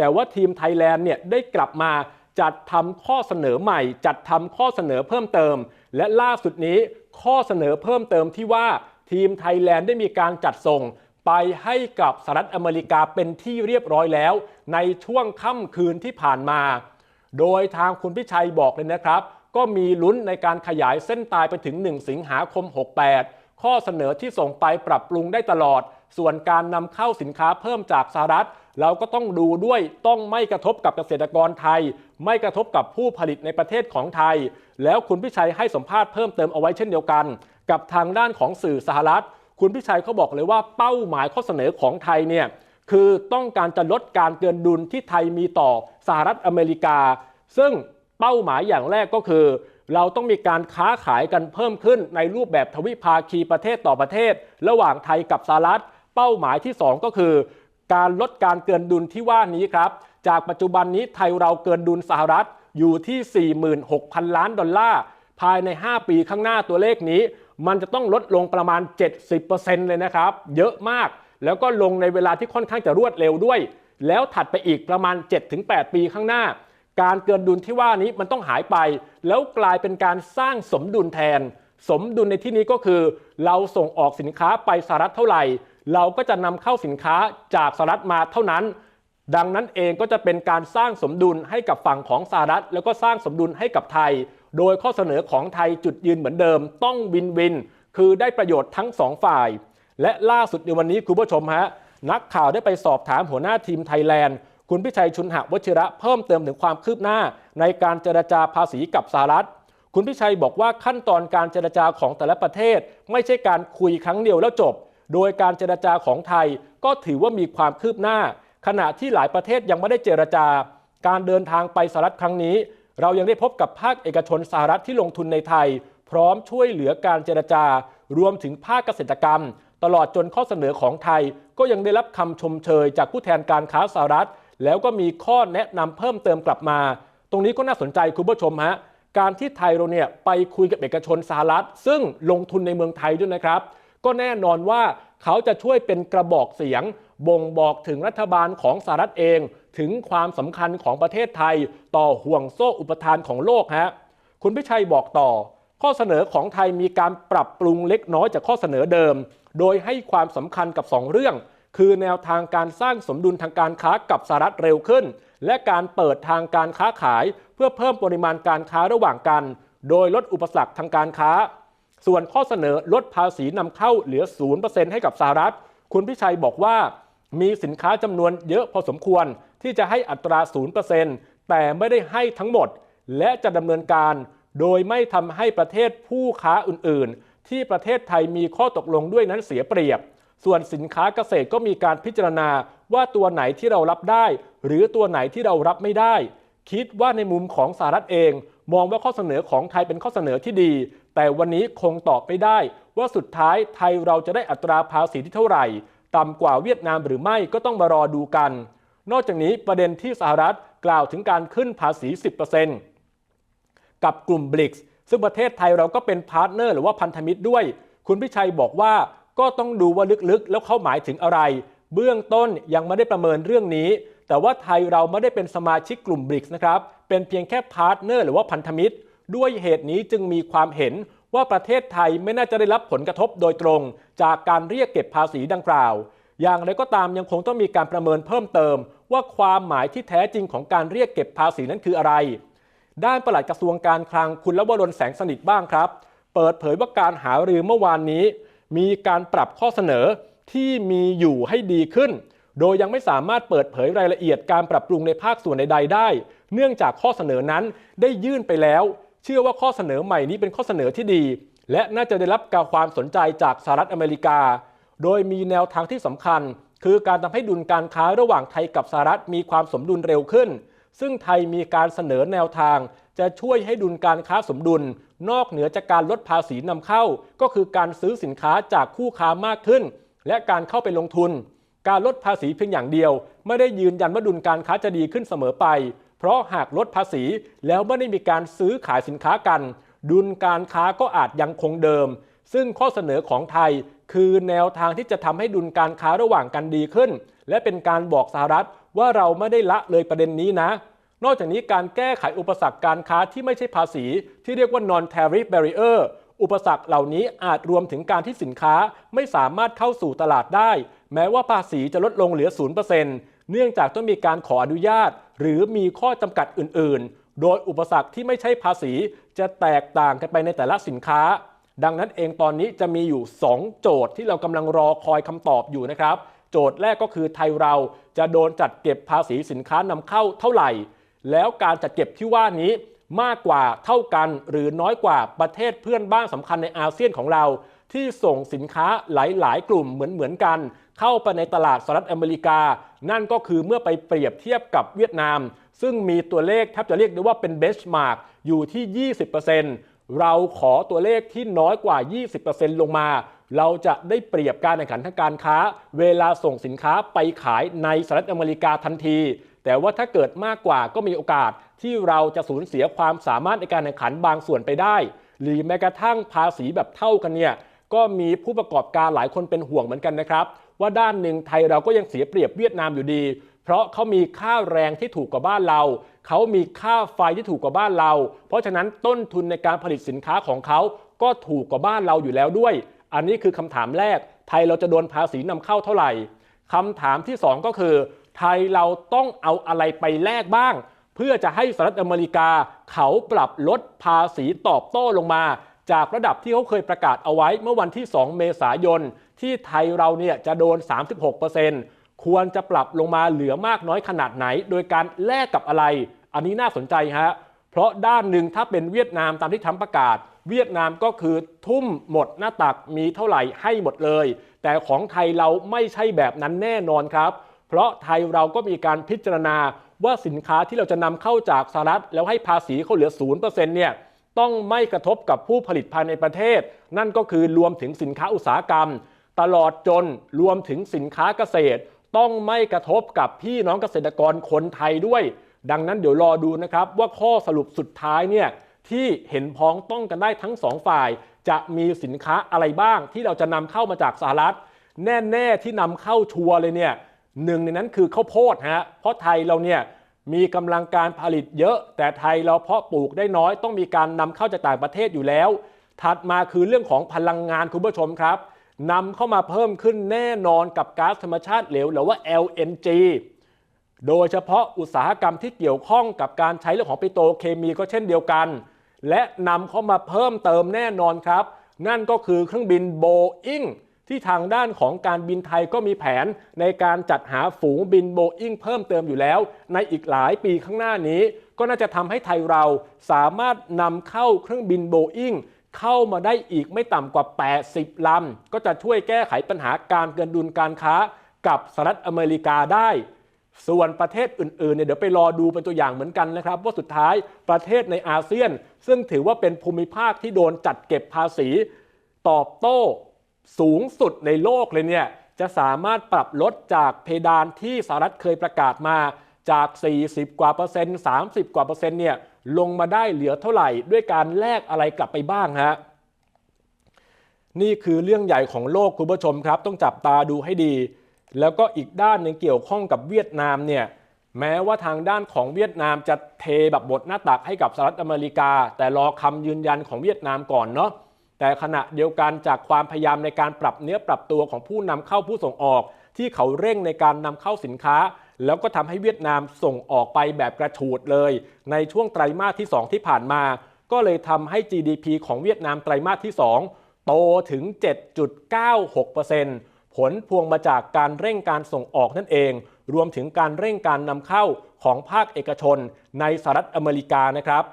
แต่ว่าทีมไทยแลนด์เนี่ยได้กลับมาจัดทำข้อเสนอใหม่ จัดทำข้อเสนอเพิ่มเติม และล่าสุดนี้ข้อเสนอเพิ่มเติมที่ว่าทีมไทยแลนด์ได้มีการจัดส่งไปให้กับสหรัฐอเมริกาเป็นที่เรียบร้อยแล้ว ในช่วงค่ำคืนที่ผ่านมา โดยทางคุณพิชัยบอกเลยนะครับ ก็มีลุ้นในการขยายเส้นตายไปถึง 1 สิงหาคม 68 ข้อเสนอที่ส่งไปปรับปรุงได้ตลอด ส่วนการนำเข้าสินค้าเพิ่มจากสหรัฐ เราก็ต้องดูด้วยต้องไม่กระทบกับเกษตรกรไทย ไม่กระทบกับผู้ผลิตในประเทศของไทย แล้วคุณพิชัยให้สัมภาษณ์เพิ่มเติมเอาไว้เช่นเดียวกัน กับทางด้านของสื่อสหรัฐ คุณพิชัยเขาบอกเลยว่าเป้าหมายข้อเสนอของไทยเนี่ยคือต้องการจะลดการเกินดุลที่ไทยมีต่อสหรัฐอเมริกา ซึ่งเป้าหมายอย่างแรกก็คือ เราต้องมีการค้าขายกันเพิ่มขึ้นในรูปแบบทวิภาคีประเทศต่อประเทศ ระหว่างไทยกับสหรัฐ เป้าหมายที่ 2 ก็คือ การลดการเกินดุลที่ว่านี้ครับ จากปัจจุบันนี้ไทยเราเกินดุลสหรัฐอยู่ที่ 46,000 ล้านดอลลาร์ภายใน 5 ปีข้างหน้าตัวเลขนี้ มันจะต้องลดลงประมาณ 70%เลยนะครับ เยอะมาก แล้วก็ลงในเวลาที่ค่อนข้างจะรวดเร็วด้วย แล้วถัดไปอีกประมาณ 7-8 ปีข้างหน้า การเกินดุลที่ว่านี้มันต้องหายไป แล้วกลายเป็นการสร้างสมดุลแทน สมดุลในที่นี้ก็คือ เราส่งออกสินค้าไปสหรัฐเท่าไหร่ เราก็จะนำเข้าสินค้าจากสหรัฐมาเท่านั้น ดังนั้นเองก็จะเป็นการสร้างสมดุลให้กับฝั่งของสหรัฐ แล้วก็สร้างสมดุลให้กับไทย โดยข้อเสนอของไทยจุดยืนเหมือนเดิม ต้องวินวิน คือได้ประโยชน์ทั้งสองฝ่าย และล่าสุดในวันนี้คุณผู้ชมฮะนักข่าวได้ไปสอบถามหัวหน้าทีมไทยแลนด์คุณพิชัยชุนหวชิระเพิ่มเติมถึงความคืบหน้า ในการเจรจาภาษีกับสหรัฐคุณพิชัยบอกว่าขั้นตอนการเจรจาของแต่ละประเทศ ไม่ใช่การคุยครั้งเดียวแล้วจบ โดยการเจรจาของไทยก็ถือว่ามีความคืบหน้า ขณะที่หลายประเทศยังไม่ได้เจรจา การเดินทางไปสหรัฐครั้งนี้ เรายังได้พบกับภาคเอกชนสหรัฐที่ลงทุนในไทย พร้อมช่วยเหลือการเจรจา รวมถึงภาคเกษตรกรรม ตลอดจนข้อเสนอของไทย ก็ยังได้รับคำชมเชยจากผู้แทนการค้าสหรัฐ แล้วก็มีข้อแนะนำเพิ่มเติมกลับมา ตรงนี้ก็น่าสนใจคุณผู้ชมฮะการที่ไทยเราเนี่ยไปคุยกับเอกชนสหรัฐ ซึ่งลงทุนในเมืองไทยด้วยนะครับ ก็แน่นอนว่าเขาจะช่วยเป็นกระบอกเสียง บ่งบอกถึงรัฐบาลของสหรัฐเอง ถึงความสำคัญของประเทศไทย ต่อห่วงโซ่อุปทานของโลกฮะคุณพิชัยบอกต่อ ข้อเสนอของไทยมีการปรับปรุงเล็กน้อยจากข้อเสนอเดิม โดยให้ความสำคัญกับ 2 เรื่อง คือแนวทางการสร้างสมดุลทางการค้ากับสหรัฐเร็วขึ้น และการเปิดทางการค้าขาย เพื่อเพิ่มปริมาณการค้าระหว่างกัน โดยลดอุปสรรคทางการค้า ส่วนข้อเสนอลดภาษีนำเข้าเหลือ 0%ให้กับสหรัฐ คุณพิชัยบอกว่ามีสินค้าจำนวนเยอะพอสมควรที่จะให้อัตรา 0%แต่ไม่ได้ให้ทั้งหมด และจะดำเนินการ โดยไม่ทำให้ประเทศผู้ค้าอื่น ๆ ที่ประเทศไทยมีข้อตกลงด้วยนั้นเสียเปรียบ ส่วนสินค้าเกษตรก็มีการพิจารณาว่าตัวไหนที่เรารับได้ หรือตัวไหนที่เรารับไม่ได้ คิดว่าในมุมของสหรัฐเอง มองว่าข้อเสนอของไทยเป็นข้อเสนอที่ดีแต่วันนี้คงตอบไม่ได้ ว่าสุดท้ายไทยเราจะได้อัตราภาษีที่เท่าไหร่ ต่ำกว่าเวียดนามหรือไม่ก็ต้องมารอดูกัน นอกจากนี้ประเด็นที่สหรัฐกล่าวถึงการขึ้นภาษี 10%กับกลุ่มบริกส์ซึ่งประเทศไทยเราก็เป็นพาร์ทเนอร์หรือว่าพันธมิตรด้วย คุณพิชัยบอกว่าก็ต้องดูว่าลึกๆ แล้วเขาหมายถึงอะไร เบื้องต้นยังไม่ได้ประเมินเรื่องนี้ แต่ว่าไทยเราไม่ได้เป็นสมาชิกกลุ่มบริกส์นะครับ เป็นเพียงแค่พาร์ทเนอร์หรือว่าพันธมิตร ด้วยเหตุนี้จึงมีความเห็นว่าประเทศไทยไม่น่าจะได้รับผลกระทบโดยตรง จากการเรียกเก็บภาษีดังกล่าว อย่างไรก็ตามยังคงต้องมีการประเมินเพิ่มเติม ว่าความหมายที่แท้จริงของการเรียกเก็บภาษีนั้นคืออะไร ด้านปลัดกระทรวงการคลังคุณละวรนแสงสนิทบ้างครับ เปิดเผยว่าการหารือเมื่อวานนี้ มีการปรับข้อเสนอที่มีอยู่ให้ดีขึ้น โดยยังไม่สามารถเปิดเผยรายละเอียดการปรับปรุงในภาคส่วนใดๆได้ เนื่องจากข้อเสนอนั้นได้ยื่นไปแล้ว เชื่อว่าข้อเสนอใหม่นี้เป็นข้อเสนอที่ดี และน่าจะได้รับการความสนใจจากสหรัฐอเมริกา โดยมีแนวทางที่สำคัญ คือการทำให้ดุลการค้าระหว่างไทยกับสหรัฐมีความสมดุลเร็วขึ้น ซึ่งไทยมีการเสนอแนวทาง จะช่วยให้ดุลการค้าสมดุล นอกเหนือจากการลดภาษีนำเข้า ก็คือการซื้อสินค้าจากคู่ค้ามากขึ้น และการเข้าไปลงทุน การลดภาษีเพียงอย่างเดียว ไม่ได้ยืนยันว่าดุลการค้าจะดีขึ้นเสมอไป เพราะหากลดภาษีแล้วไม่ได้มีการซื้อขายสินค้ากัน ดุลการค้าก็อาจยังคงเดิม ซึ่งข้อเสนอของไทย คือแนวทางที่จะทำให้ดุลการค้าระหว่างกันดีขึ้น และเป็นการบอกสหรัฐว่าเราไม่ได้ละเลยประเด็นนี้นะ นอกจากนี้การแก้ไขอุปสรรคการค้าที่ไม่ใช่ภาษี ที่เรียกว่า non tariff barrier อุปสรรคเหล่านี้อาจรวมถึงการที่สินค้าไม่สามารถเข้าสู่ตลาดได้ แม้ว่าภาษีจะลดลงเหลือ 0%เเนื่องจากต้องมีการขออนุญาต หรือมีข้อจำกัดอื่น ๆ โดยอุปสรรคที่ไม่ใช่ภาษีจะแตกต่างกันไปในแต่ละสินค้า ดังนั้นเองตอนนี้จะมีอยู่ 2 โจทย์ที่เรากำลังรอคอยคำตอบอยู่นะครับ โจทย์แรกก็คือไทยเราจะโดนจัดเก็บภาษีสินค้านำเข้าเท่าไหร่ แล้วการจัดเก็บที่ว่านี้มากกว่าเท่ากันหรือน้อยกว่าประเทศเพื่อนบ้านสำคัญในอาเซียนของเรา ที่ส่งสินค้าหลาย ๆ กลุ่มเหมือน ๆ กัน เข้าไปในตลาดสหรัฐอเมริกา นั่นก็คือเมื่อไปเปรียบเทียบกับเวียดนาม ซึ่งมีตัวเลขแทบจะเรียกได้ว่าเป็นเบสมาร์กอยู่ที่ 20%เราขอตัวเลขที่น้อยกว่า 20%ลงมา เราจะได้เปรียบการแข่งขันทางการค้า เวลาส่งสินค้าไปขายในสหรัฐอเมริกาทันที แต่ว่าถ้าเกิดมากกว่าก็มีโอกาสที่เราจะสูญเสียความสามารถในการแข่งขันบางส่วนไปได้ หรือแม้กระทั่งภาษีแบบเท่ากันเนี่ย ก็มีผู้ประกอบการหลายคนเป็นห่วงเหมือนกันนะครับ ว่าด้านหนึ่งไทยเราก็ยังเสียเปรียบเวียดนามอยู่ดี เพราะเขามีค่าแรงที่ถูกกว่าบ้านเรา เขามีค่าไฟที่ถูกกว่าบ้านเรา เพราะฉะนั้นต้นทุนในการผลิตสินค้าของเขาก็ถูกกว่าบ้านเราอยู่แล้วด้วย อันนี้คือคำถามแรก ไทยเราจะโดนภาษีนำเข้าเท่าไหร่คำถามที่ 2 ก็คือ ไทยเราต้องเอาอะไรไปแลกบ้าง เพื่อจะให้สหรัฐอเมริกาเขาปรับลดภาษีตอบโต้ลงมา จากระดับที่เขาเคยประกาศเอาไว้เมื่อวันที่ 2 เมษายน ที่ไทยเราเนี่ยจะโดน 36%ควรจะปรับลงมาเหลือมากน้อยขนาดไหน โดยการแลกกับอะไร อันนี้น่าสนใจฮะเพราะด้านหนึ่งถ้าเป็นเวียดนามตามที่ทำประกาศ เวียดนามก็คือทุ่มหมดหน้าตักมีเท่าไหร่ให้หมดเลย แต่ของไทยเราไม่ใช่แบบนั้นแน่นอนครับ เพราะไทยเราก็มีการพิจารณาว่าสินค้าที่เราจะนำเข้าจากสหรัฐแล้วให้ภาษีเขาเหลือ0%เนี่ย ต้องไม่กระทบกับผู้ผลิตภายในประเทศ นั่นก็คือรวมถึงสินค้าอุตสาหกรรม ตลอดจนรวมถึงสินค้าเกษตร ต้องไม่กระทบกับพี่น้องเกษตรกรคนไทยด้วย ดังนั้นเดี๋ยวรอดูนะครับว่าข้อสรุปสุดท้ายเนี่ยที่เห็นพ้องต้องกันได้ทั้งสองฝ่าย จะมีสินค้าอะไรบ้างที่เราจะนำเข้ามาจากสหรัฐ แน่ ๆ ที่นำเข้าชัวร์เลยเนี่ยหนึ่งในนั้นคือข้าวโพดฮะเพราะไทยเราเนี่ย มีกำลังการผลิตเยอะ แต่ไทยเราเพาะปลูกได้น้อย ต้องมีการนำเข้าจากต่างประเทศอยู่แล้ว ถัดมาคือเรื่องของพลังงานคุณผู้ชมครับนำเข้ามาเพิ่มขึ้นแน่นอนกับก๊าซธรรมชาติเหลวหรือว่า LNG โดยเฉพาะอุตสาหกรรมที่เกี่ยวข้องกับการใช้เรื่องของปิโตรเคมีก็เช่นเดียวกัน และนำเข้ามาเพิ่มเติมแน่นอนครับ นั่นก็คือเครื่องบินโบอิง ที่ทางด้านของการบินไทยก็มีแผนในการจัดหาฝูงบินโบอิงเพิ่มเติมอยู่แล้ว ในอีกหลายปีข้างหน้านี้ ก็น่าจะทำให้ไทยเราสามารถนำเข้าเครื่องบินโบอิงเข้ามาได้อีกไม่ต่ำกว่า 80 ลำ ก็จะช่วยแก้ไขปัญหาการเกินดุลการค้ากับสหรัฐอเมริกาได้ ส่วนประเทศอื่นๆเนี่ยเดี๋ยวไปรอดูเป็นตัวอย่างเหมือนกันนะครับ ว่าสุดท้ายประเทศในอาเซียน ซึ่งถือว่าเป็นภูมิภาคที่โดนจัดเก็บภาษี ตอบโต้ สูงสุดในโลกเลยเนี่ยจะสามารถปรับลดจากเพดานที่สหรัฐเคยประกาศมาจาก 40 กว่าเปอร์เซ็นต์ 30 กว่าเปอร์เซ็นต์เนี่ยลงมาได้เหลือเท่าไหร่ด้วยการแลกอะไรกลับไปบ้างฮะนี่คือเรื่องใหญ่ของโลกคุณผู้ชมครับ ต้องจับตาดูให้ดี แล้วก็อีกด้านหนึ่งเกี่ยวข้องกับเวียดนามเนี่ยแม้ว่าทางด้านของเวียดนามจะเทแบบบทหน้าตักให้กับสหรัฐอเมริกา แต่รอคำยืนยันของเวียดนามก่อนเนาะ แต่ขณะเดียวกันจากความพยายามในการปรับเนื้อปรับตัวของผู้นำเข้าผู้ส่งออก ที่เขาเร่งในการนำเข้าสินค้า แล้วก็ทำให้เวียดนามส่งออกไปแบบกระฉูดเลย ในช่วงไตรมาสที่ 2 ที่ผ่านมา ก็เลยทำให้ GDP ของเวียดนามไตรมาสที่ 2 โตถึง 7.96%ผลพวงมาจากการเร่งการส่งออกนั่นเอง รวมถึงการเร่งการนำเข้าของภาคเอกชนในสหรัฐอเมริกานะครับ